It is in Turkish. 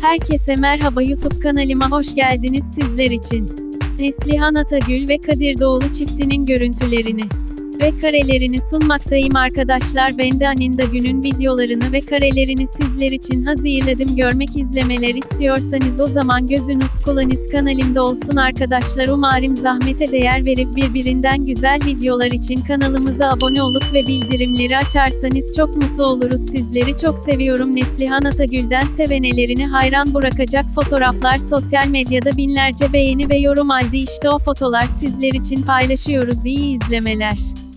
Herkese merhaba YouTube kanalıma hoş geldiniz sizler için. Neslihan Atagül ve Kadir Doğulu çiftinin görüntülerini ve karelerini sunmaktayım arkadaşlar. Ben de Aninda günün videolarını ve karelerini sizler için hazırladım. Görmek izlemeler istiyorsanız o zaman gözünüz kulağınız kanalımda olsun arkadaşlar. Umarım zahmete değer verip birbirinden güzel videolar için kanalımıza abone olup ve bildirimleri açarsanız çok mutlu oluruz. Sizleri çok seviyorum. Neslihan Atagül'den sevenelerini hayran bırakacak fotoğraflar sosyal medyada binlerce beğeni ve yorum aldı. İşte o fotolar sizler için paylaşıyoruz. İyi izlemeler.